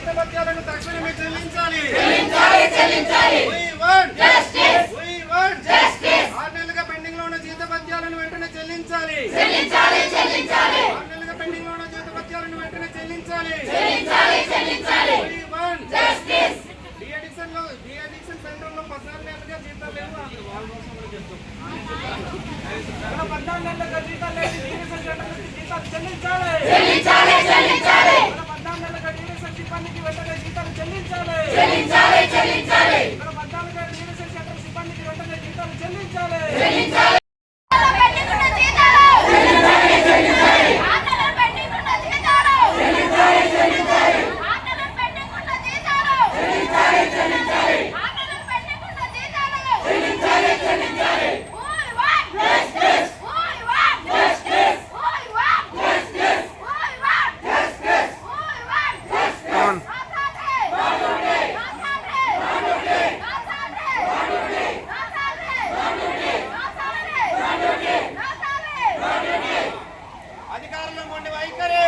ఆధిపత్యాలను తక్షణమే చెల్లించాలి. చెల్లించాలి చెల్లించాలి. పెండింగ్లో ఉన్న జీతపత్యాలను వెంటనే చెల్లించాలి. చెల్లించాలి చెల్లించాలి. ఆరు వెంటనే చెల్లించాలి. చెల్లించాలి చెల్లించాలి. వి వాంట్ జస్టిస్ డిఎడిక్షన్ పద్నాలుగు నెలలుగా జీతాలు లేవు. పద్నాలుగు నెలలుగా జీతాలు లేవు జీతాలు చెల్లించాలి. జీతాలు చెల్లించాలి. చెల్లించాలి చెల్లించాలి. అధికారులు మొండి వైఖరి.